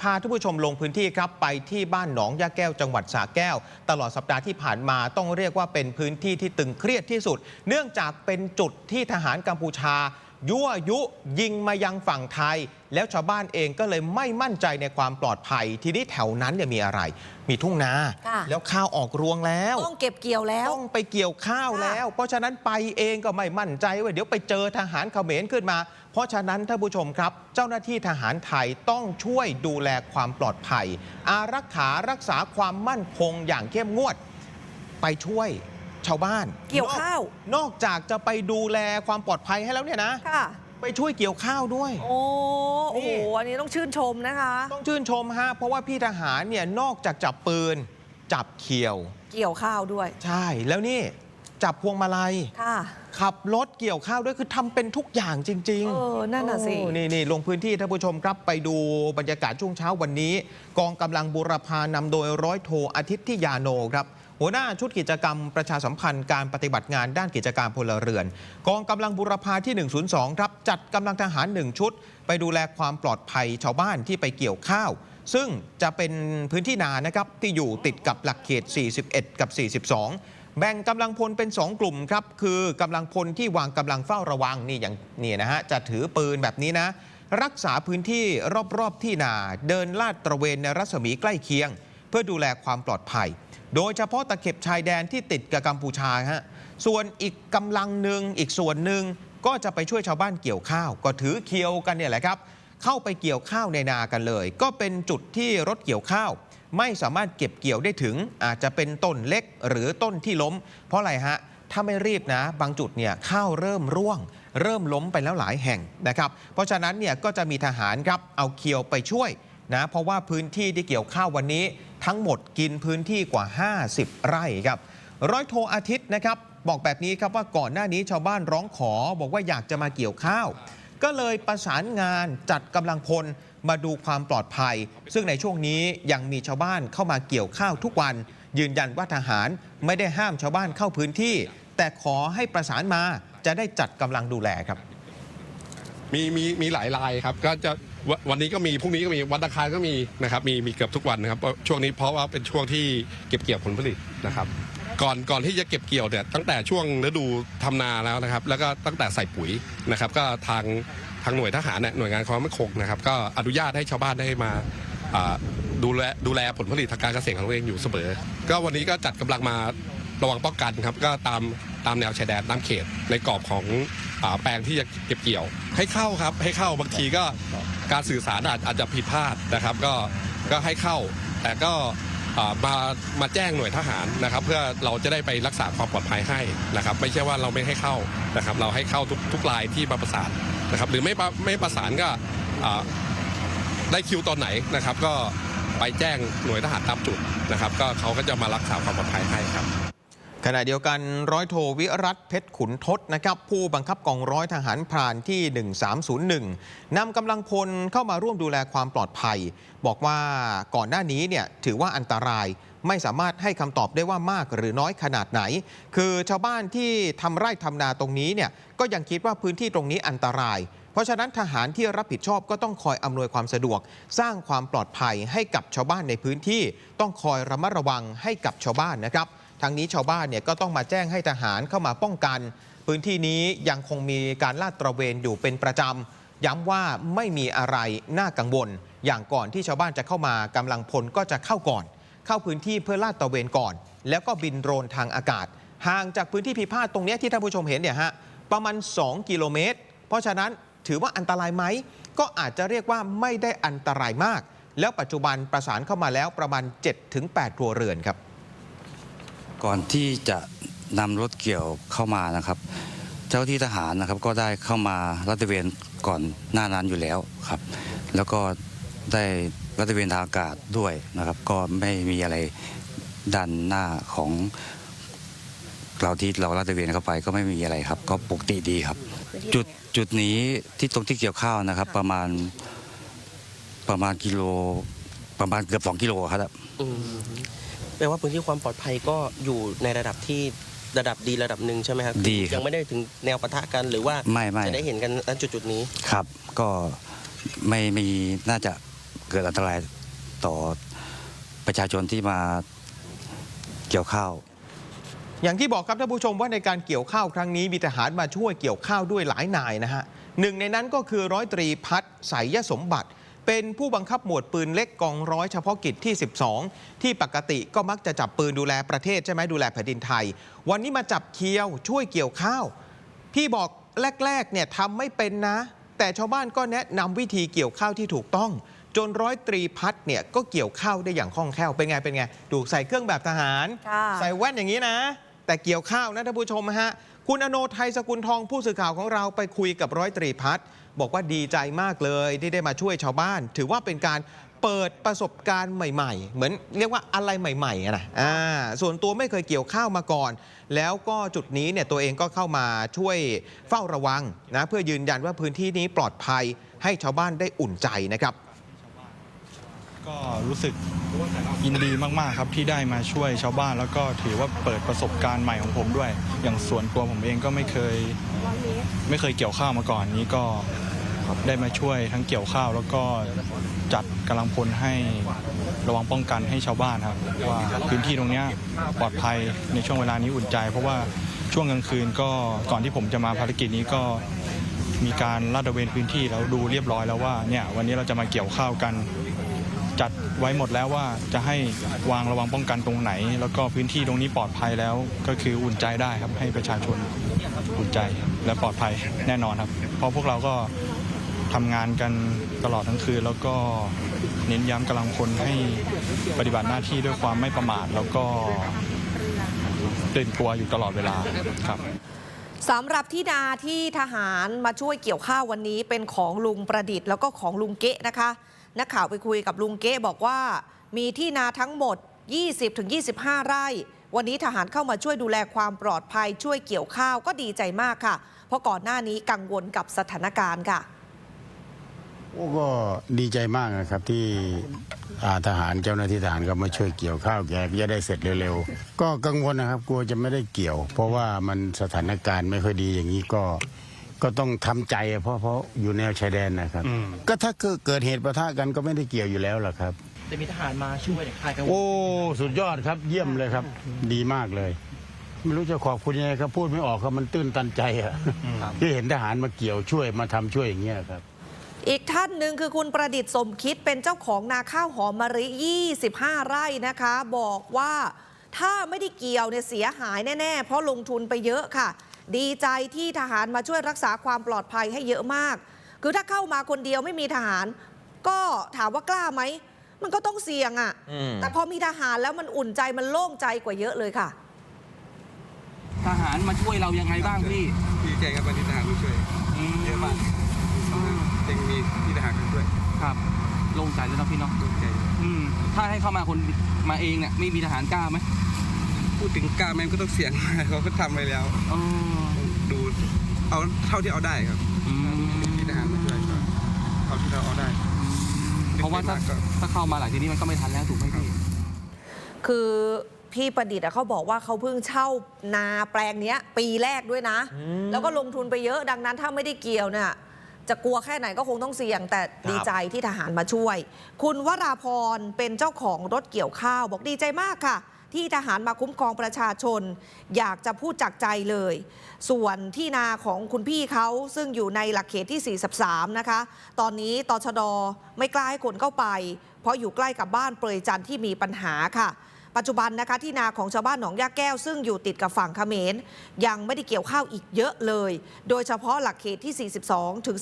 พาท่านผู้ชมลงพื้นที่ครับไปที่บ้านหนองยาแก้วจังหวัดสระแก้ว ตลอดสัปดาห์ที่ผ่านมาต้องเรียกว่าเป็นพื้นที่ที่ตึงเครียดที่สุด เนื่องจากเป็นจุดที่ทหารกัมพูชา ยั่วยุยิงมายังฝั่งไทย แล้วชาวบ้านเองก็เลยไม่มั่นใจในความปลอดภัย ทีนี้แถวนั้นเนี่ยมีอะไร มีทุ่งนา ค่ะ แล้วข้าวออกรวงแล้ว ต้องเก็บเกี่ยวแล้ว ต้องไปเกี่ยวข้าวแล้ว เพราะฉะนั้นไปเองก็ไม่มั่นใจว่าเดี๋ยวไปเจอทหารเขมรขึ้นมา เพราะฉะนั้นท่านผู้ชมครับ เจ้าหน้าที่ทหารไทยต้องช่วยดูแลความปลอดภัย อารักขารักษาความมั่นคงอย่างเข้มงวด ไปช่วย ชาวบ้านเกี่ยวข้าวนอกนอกจากจะไปดูแลความปลอดภัยให้แล้วเนี่ยนะ ค่ะ ไปช่วยเกี่ยวข้าวด้วย โอ้โอ้นี่โหอันนี้ต้องชื่นชมนะคะ ต้องชื่นชมฮะเพราะว่าพี่ทหารเนี่ยนอกจากจับปืน จับเขียว เกี่ยวข้าวด้วย ใช่แล้วนี่จับพวงมาลัย ค่ะ ขับรถเกี่ยวข้าวด้วยคือทำเป็นทุกอย่างจริงเออ นั่นน่ะสิ โอ้นี่นี่ลงพื้นที่ท่านผู้ชมครับไปดูบรรยากาศช่วงเช้าวันนี้ กองกำลังบูรพานำโดยร้อยโทอาทิตย์ที่ยาโนครับ หัวหน้าชุดกิจกรรมประชาสัมพันธ์การปฏิบัติงานด้านกิจการพลเรือน กองกำลังบูรพาที่ 102 ครับ จัดกำลังทหาร 1 ชุด ไปดูแลความปลอดภัยชาวบ้านที่ไปเกี่ยวข้าว ซึ่งจะเป็นพื้นที่นานะครับที่อยู่ติดกับหลักเขต 41 กับ 42แบ่งกำลังพลเป็น 2 กลุ่มครับ คือกำลังพลที่วางกำลังเฝ้าระวังนี่อย่างนี่นะฮะจะถือปืนแบบนี้นะ รักษาพื้นที่รอบๆที่นา เดินลาดตระเวนในรัศมีใกล้เคียง เพื่อดูแลความปลอดภัย โดยเฉพาะตะเข็บชายแดนที่ติดกับกัมพูชาฮะส่วนอีกกำลังหนึ่งอีกส่วนหนึ่งก็จะไปช่วยชาวบ้านเกี่ยวข้าว ก็ถือเคียวกันเนี่ยแหละครับ เข้าไปเกี่ยวข้าวในนากันเลย ก็เป็นจุดที่รถเกี่ยวข้าว ไม่สามารถเก็บเกี่ยวได้ถึง อาจจะเป็นต้นเล็กหรือต้นที่ล้ม เพราะอะไรฮะถ้าไม่รีบนะ บางจุดเนี่ยข้าวเริ่มร่วง เริ่มล้มไปแล้วหลายแห่งนะครับ เพราะฉะนั้นเนี่ยก็จะมีทหารครับเอาเคียวไปช่วยนะเพราะว่าพื้นที่ที่เกี่ยวข้าววันนี้ ทั้งหมดกินพื้นที่กว่า 50 ไร่ครับร้อยโทอาทิตย์นะครับ บอกแบบนี้ครับว่าก่อนหน้านี้ชาวบ้านร้องขอ บอกว่าอยากจะมาเกี่ยวข้าว ก็เลยประสานงานจัดกำลังพลมาดูความปลอดภัย ซึ่งในช่วงนี้ยังมีชาวบ้านเข้ามาเกี่ยวข้าวทุกวัน ยืนยันว่าทหารไม่ได้ห้ามชาวบ้านเข้าพื้นที่ แต่ขอให้ประสานมาจะได้จัดกำลังดูแลครับ มีมีมีหลายรายครับ ก็จะ ววันนี้ก็มีพรุ่งนี้ก็มีวันอังคารก็มีนะครับมีมีเกือบทุกวันนะครับเพราะช่วงนี้เพราะว่าเป็นช่วงที่เก็บเกี่ยวผลผลิตนะครับ ก่อนก่อนที่จะเก็บเกี่ยวเนี่ยตั้งแต่ช่วงฤดูทำนาแล้วนะครับ แล้วก็ตั้งแต่ใส่ปุ๋ยนะครับก็ทางทางหน่วยทหารเนี่ยหน่วยงานความมั่นคงนะครับ ก็อนุญาตให้ชาวบ้านได้มาอ่าดูแลดูแลผลผลิตทางการเกษตรของตัวเองอยู่เสมอ ก็วันนี้ก็จัดกำลังมาระวังป้องกันครับก็ตาม ตามแนวชายแดนน้ำเขตในกรอบของอาแปลงที่จะเก็บเกี่ยว ให้เข้าครับให้เข้าบางทีก็การสื่อสารอาจอาจจะผิดพลาดนะครับ ก็ก็ให้เข้า แต่ก็อ่ามามาแจ้งหน่วยทหารนะครับ เพื่อเราจะได้ไปรักษาความปลอดภัยให้นะครับ ไม่ใช่ว่าเราไม่ให้เข้านะครับ เราให้เข้าทุกทุกรายที่มาประสานนะครับ หรือไม่ประไม่ประสานก็อ่าได้คิวตอนไหนนะครับ ก็ไปแจ้งหน่วยทหารตามจุดนะครับ ก็เขาก็จะมารักษาความปลอดภัยให้ครับ ขณะเดียวกันร้อยโทวิรัตเพชรขุนทศนะครับผู้บังคับกองร้อยทหารพรานที่ 1301 นำกำลังพลเข้ามาร่วมดูแลความปลอดภัย บอกว่าก่อนหน้านี้เนี่ยถือว่าอันตรายไม่สามารถให้คำตอบได้ว่ามากหรือน้อยขนาดไหน คือชาวบ้านที่ทำไร่ทำนาตรงนี้เนี่ยก็ยังคิดว่าพื้นที่ตรงนี้อันตราย เพราะฉะนั้นทหารที่รับผิดชอบก็ต้องคอยอำนวยความสะดวก สร้างความปลอดภัยให้กับชาวบ้านในพื้นที่ ต้องคอยระมัดระวังให้กับชาวบ้านนะครับ ทางนี้ชาวบ้านเนี่ยก็ต้องมาแจ้งให้ทหารเข้ามาป้องกัน พื้นที่นี้ยังคงมีการลาดตระเวนอยู่เป็นประจำย้ำว่าไม่มีอะไรน่ากังวล อย่างก่อนที่ชาวบ้านจะเข้ามากำลังพลก็จะเข้าก่อน เข้าพื้นที่เพื่อลาดตระเวนก่อน แล้วก็บินโดรนทางอากาศ ห่างจากพื้นที่พิพาทตรงนี้ที่ท่านผู้ชมเห็นเนี่ยฮะประมาณ 2 กิโลเมตร เพราะฉะนั้นถือว่าอันตรายไหม ก็อาจจะเรียกว่าไม่ได้อันตรายมาก แล้วปัจจุบันประสานเข้ามาแล้วประมาณ 7-8ครัวเรือนครับ ก่อนที่จะนำรถเกี่ยวเข้ามานะครับ เจ้าที่ทหารนะครับก็ได้เข้ามารัตระเวนก่อนหน้านั้นอยู่แล้วครับ แล้วก็ได้รัตระเวนทางอากาศด้วยนะครับ ก็ไม่มีอะไรดันหน้าของเราที่เรารัตระเวนเข้าไปก็ไม่มีอะไรครับ ก็ปกติดีครับ จุดจุดนี้ที่ตรงที่เกี่ยวข้าวนะครับ ประมาณประมาณกิโล ประมาณเกือบสองกิโลครับ แปลว่าพื้นที่ความปลอดภัยก็อยู่ในระดับที่ระดับดีระดับหนึ่งใช่ไหมครับดีครับยังไม่ได้ถึงแนวปะทะกันหรือว่าไม่ไม่ จะได้เห็นกันณจุดจุดๆนี้ครับ ก็ไม่มีน่าจะเกิดอันตรายต่อประชาชนที่มาเกี่ยวข้าว อย่างที่บอกครับท่านผู้ชมว่าในการเกี่ยวข้าวครั้งนี้มีทหารมาช่วยเกี่ยวข้าวด้วยหลายนายนะฮะหนึ่งในนั้นก็คือร้อยตรีพัฒน์สายยสมบัติ เป็นผู้บังคับหมวดปืนเล็กกองร้อยเฉพาะกิจที่ 12 ที่ปกติก็มักจะจับปืนดูแลประเทศใช่ไหมดูแลแผ่นดินไทย วันนี้มาจับเคียวช่วยเกี่ยวข้าว พี่บอกแรกๆเนี่ยทำไม่เป็นนะ แต่ชาวบ้านก็แนะนำวิธีเกี่ยวข้าวที่ถูกต้อง จนร้อยตรีพัฒน์เนี่ยก็เกี่ยวข้าวได้อย่างคล่องแคล่วเป็นไงเป็นไงดูใส่เครื่องแบบทหารค่ะใส่แว่นอย่างนี้นะ แต่เกี่ยวข้าวนะท่านผู้ชมฮะคุณอโนไทยสกุลทองผู้สื่อข่าวของเราไปคุยกับร้อยตรีพัฒน์บอกว่าดีใจมากเลยที่ได้มาช่วยชาวบ้าน ถือว่าเป็นการเปิดประสบการณ์ใหม่ ๆ เหมือนเรียกว่าอะไรใหม่ๆอะนะอ่าส่วนตัวไม่เคยเกี่ยวข้าวมาก่อน แล้วก็จุดนี้เนี่ยตัวเองก็เข้ามาช่วยเฝ้าระวังนะเพื่อยืนยันว่าพื้นที่นี้ปลอดภัยให้ชาวบ้านได้อุ่นใจนะครับ ก็รู้สึกยินดีมากๆครับที่ได้มาช่วยชาวบ้าน แล้วก็ถือว่าเปิดประสบการณ์ใหม่ของผมด้วย อย่างส่วนตัวผมเองก็ไม่เคย ไม่เคยเกี่ยวข้าวมาก่อนนี้ก็ได้มาช่วยทั้งเกี่ยวข้าว แล้วก็จัดกำลังพลให้ระวังป้องกันให้ชาวบ้านครับว่าพื้นที่ตรงนี้ปลอดภัยในช่วงเวลานี้อุ่นใจ เพราะว่าช่วงกลางคืนก็ก่อนที่ผมจะมาภารกิจนี้ก็มีการลาดตระเวนพื้นที่แล้วดูเรียบร้อยแล้วว่าเนี่ยวันนี้เราจะมาเกี่ยวข้าวกัน จัดไว้หมดแล้วว่าจะให้วางระวังป้องกันตรงไหน แล้วก็พื้นที่ตรงนี้ปลอดภัยแล้วก็คืออุ่นใจได้ครับให้ประชาชนอุ่นใจและปลอดภัยแน่นอนครับ เพราะพวกเราก็ทำงานกันตลอดทั้งคืนแล้วก็เน้นย้ำกำลังคนให้ปฏิบัติหน้าที่ด้วยความไม่ประมาทแล้วก็ตื่นตัวอยู่ตลอดเวลาครับสำหรับที่นาที่ทหารมาช่วยเกี่ยวข้าววันนี้เป็นของลุงประดิษฐ์แล้วก็ของลุงเกะนะคะ นักข่าวไปคุยกับลุงเกะบอกว่า มีที่นาทั้งหมด 20-25 ไร่ วันนี้ทหารเข้ามาช่วยดูแลความปลอดภัยช่วยเกี่ยวข้าวก็ดีใจมากค่ะ เพราะก่อนหน้านี้กังวลกับสถานการณ์ค่ะโอ้ก็ดีใจมากนะครับที่ทหารเจ้าหน้าที่ทหารก็มาช่วยเกี่ยวข้าวแกจะได้เสร็จเร็วๆ ก็กังวลนะครับกลัวจะไม่ได้เกี่ยว เพราะว่ามันสถานการณ์ไม่ค่อยดีอย่างนี้ก็ ก็ต้องทำใจอะเพราะเพราะอยู่แนวชายแดนนะครับก็ถ้าเกิดเกิดเหตุประทะกันก็ไม่ได้เกี่ยวอยู่แล้วล่ะครับจะมีทหารมาช่วยคลายกังวล โอ้สุดยอดครับ เยี่ยมเลยครับ ดีมากเลย ไม่รู้จะขอบคุณยังไงครับพูดไม่ออกครับมันตื้นตันใจอะที่เห็นทหารมาเกี่ยวช่วยมาทำช่วยอย่างเงี้ยครับ อีกท่านหนึ่งคือคุณประดิษฐ์สมคิดเป็นเจ้าของนาข้าวหอมมะลิ 25 ไร่นะคะ บอกว่าถ้าไม่ได้เกี่ยวเนี่ยเสียหายแน่ ๆ เพราะลงทุนไปเยอะค่ะ ดีใจที่ทหารมาช่วยรักษาความปลอดภัยให้เยอะมาก คือถ้าเข้ามาคนเดียวไม่มีทหาร ก็ถามว่ากล้าไหม มันก็ต้องเสี่ยงอะ่ะอืมแต่พอมีทหารแล้วมันอุ่นใจมันโล่งใจกว่าเยอะเลยค่ะ ทหารมาช่วยเรายังไงบ้างพี่ดีใจครับวันนี้ทหารมาช่วยเยอะมากยังมีที่ทหารมาช่วยครับโล่งใจแล้วเนาะพี่เนาะดีใจอืมถ้าให้เข้ามาคนมาเองเนี่ยไม่มีทหารกล้าไหม พูดถึงกล้าแม่ก็ต้องเสี่ยงเขาก็ทำไปแล้วเออดูเอาเท่าที่เอาได้ครับอืมที่ทหารมาช่วยก็เอาที่เราเอาได้เพราะว่าถ้าก็ ถ้าเข้ามาหลังทีนี้มันก็ไม่ทันแล้วถูกไหมพี่ คือพี่ประดิษฐ์อะเขาบอกว่าเขาเพิ่งเช่านาแปลงเนี้ย ปีแรกด้วยนะ แล้วก็ลงทุนไปเยอะดังนั้นถ้าไม่ได้เกี่ยวเนี่ยจะกลัวแค่ไหนก็คงต้องเสี่ยง แต่ดีใจที่ทหารมาช่วย คุณวราพรเป็นเจ้าของรถเกี่ยวข้าว บอกดีใจมากค่ะ ที่ทหารมาคุ้มครองประชาชน อยากจะพูดจากใจเลย ส่วนที่นาของคุณพี่เขาซึ่งอยู่ในหลักเขตที่ 43 นะคะ ตอนนี้ตชดไม่กล้าให้คนเข้าไป เพราะอยู่ใกล้กับบ้านเปรยจันที่มีปัญหาค่ะปัจจุบันนะคะที่นาของชาวบ้านหนองยาแก้วซึ่งอยู่ติดกับฝั่งเขมรยังไม่ได้เกี่ยวข้าวอีกเยอะเลย โดยเฉพาะหลักเขตที่ 42 ถึง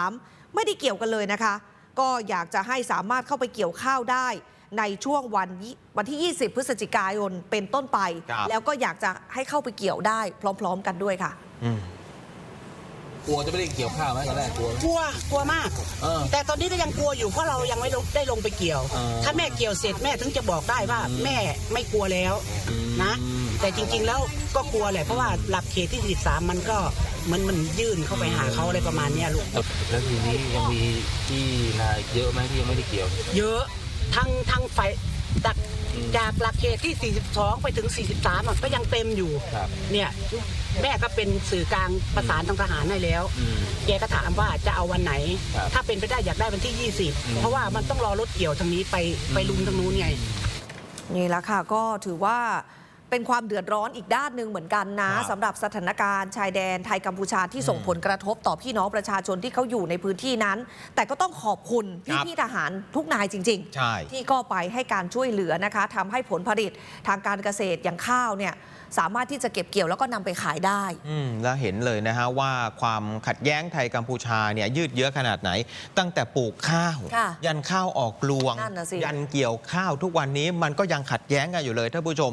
43 ไม่ได้เกี่ยวกันเลยนะคะ ก็อยากจะให้สามารถเข้าไปเกี่ยวข้าวได้ ในช่วงวันยี่วันที่ 20 พฤศจิกายนเป็นต้นไปครับแล้วก็อยากจะให้เข้าไปเกี่ยวได้พร้อม ๆ กันด้วยค่ะอืมกลัวจะไม่ได้เกี่ยวข้าวไหมตอนแรกกลัวกลัวกลัวมากเออแต่ตอนนี้ก็ยังกลัวอยู่เพราะเรายังไม่ลงได้ลงไปเกี่ยวอ๋อถ้าแม่เกี่ยวเสร็จแม่ถึงจะบอกได้ว่า แม่ไม่กลัวแล้วนะ แต่จริง ๆ แล้วก็กลัวแหละเพราะว่าหลักเขตที่13มันก็เหมันมันยื่นเข้าไปหาเขาอะไรประมาณเนี้ยลูกแล้วทีนี้ยังมีที่นาเยอะไหมที่ยังไม่ได้เกี่ยว เยอะ ทั้งทั้งฝ่ายจากจากหลักเขตที่ 42 ไปถึง 43อะก็ยังเต็มอยู่ ครับเนี่ยแม่ก็เป็นสื่อกลางประสานทางทหารให้แล้ว อืม แกก็ถามว่าจะเอาวันไหน ครับถ้าเป็นไปได้อยากได้วันที่20 เพราะว่ามันต้องรอรถเกี่ยวทางนี้ไปไปลุมทางนู้นไง นี่แหละค่ะก็ถือว่า เป็นความเดือดร้อนอีกด้านหนึ่งเหมือนกันนะครับสำหรับสถานการณ์ชายแดนไทยกัมพูชาที่ส่งผลกระทบต่อพี่น้องประชาชนที่เขาอยู่ในพื้นที่นั้น แต่ก็ต้องขอบคุณครัพี่บพี่ทหารทุกนายจริงใช่ที่ก็ไปให้การช่วยเหลือนะคะทำให้ผลผลิตทางการเกษตรอย่างข้าวเนี่ยสามารถที่จะเก็บเกี่ยวแล้วก็นำไปขายได้ อืมแล้วเห็นเลยนะฮะว่าความขัดแย้งไทยกัมพูชาเนี่ยยืดเยื้อขนาดไหน ตั้งแต่ปลูกข้าวค่ะยันข้าวออกรวงนั่นน่ะสิยันเกี่ยวข้าวทุกวันนี้มันก็ยังขัดแย้งกันอยู่เลยท่านผู้ชม